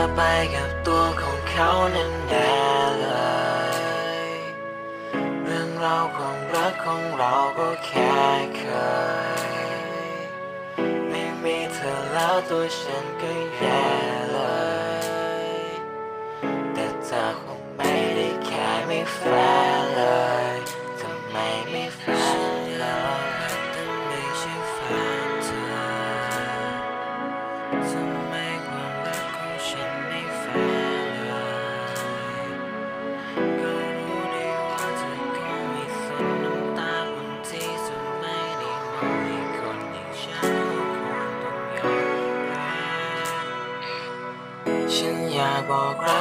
อไปกับตัวของเขานั้นแน่เลย เรื่องราวของรักของเราก็แค่เคย ไม่มีเธอแล้วตัวฉันก็แย่เลย แต่เธอคงไม่ได้แค่ไม่ฟัง ฉันอยากบอกรั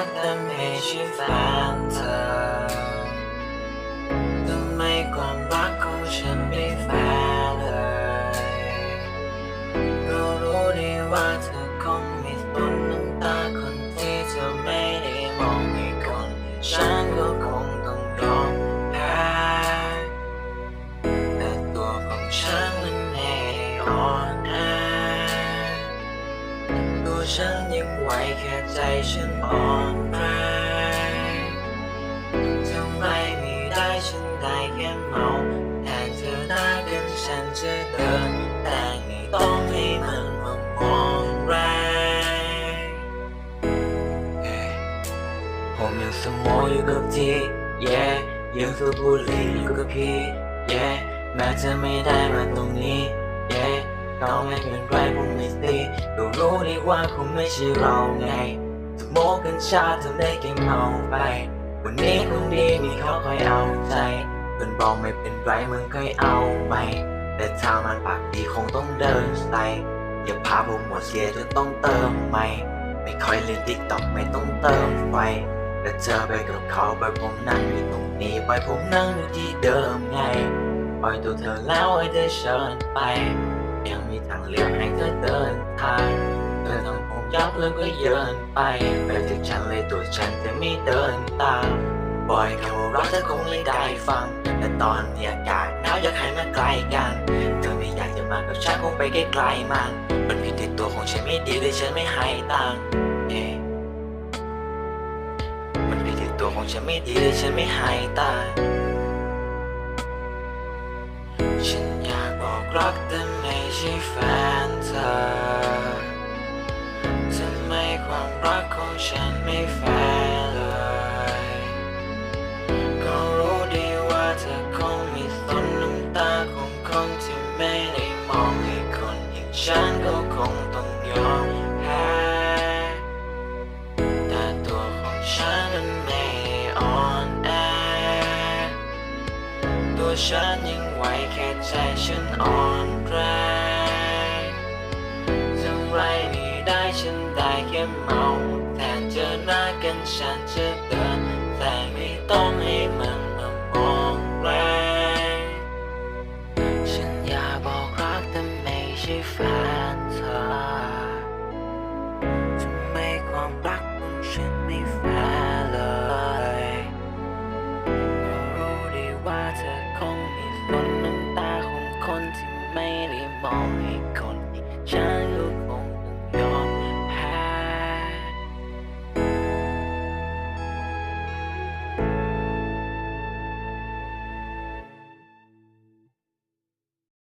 แค่ใจฉันอ่อนแรงทำไมไม่ได้ฉันได้แค่เมาแทนเธอหน้ากันฉันจะเดิน แต่ไม่ต้องให้มันมามองแรงเอ้ยผมยังสมองอยู่กับที่ yeah ยังสูบบุหรี่อยู่กับพี่ yeah แม้จะไม่ได้มาตรง ก็ไม่เป็นไรผมไม่ตีก็รู้ดีว่าคงไม่ใช่เราไงสโมกกัญชาทำได้แค่เมาไป วันนี้คงดีมีเขาคอยเอาใจเพื่อนบอกไม่เป็นไรมึงเคยเอาไปแต่ถ้ามันปากดีคงต้องเดินใส่อย่าพาผมหมดเสียจนต้องเติมใหม่ไม่ค่อยเล่นติ๊กต็อกไม่ต้องเติมไฟแต่เจอไปกับเขาไปผมนั่งอยู่ตรงนี้ไปผมนั่งอยู่ที่เดิมไงปล่อยตัวเธอแล้วให้เธอเชิญไป ยังมีทางเลือกให้เธอเดินทางเธอต้องผมยับแล้วก็เยินไปไปจากฉันเลยตัวฉันจะไม่เดินตามบ่อยคำว่ารักเธอคงไม่ได้ฟัง แต่ตอนนี้อากาศหนาวอยากให้มาใกลกัน เธอไม่อยากจะมากับฉันคงไปไกลๆมัน มันผิดที่ตัวของฉันไม่ดีเลยฉันไม่ให้ตังค์มันผิดที่ตัวของฉันไม่ดีเลยฉันไม่ให้ตังค์ฉันอยากบอกรักแต่ ใช่แฟนเธอทำไมความรักของฉันไม่แฟร์เลย ก็รู้ดีว่าเธอ ฉันยังไหวแค่ใจฉันอ่อนแรงทำไรไม่ได้ฉันได้แค่เมาแทนเจอหน้ากันฉันจะเดิน แต่ไม่ต้องให้มันมามองแรงฉันอยากบอกรักแต่ไม่ใช่แฟนเธอทำไมความรักของฉันไม่แฟ ไม่ได้มองให้คนฉัน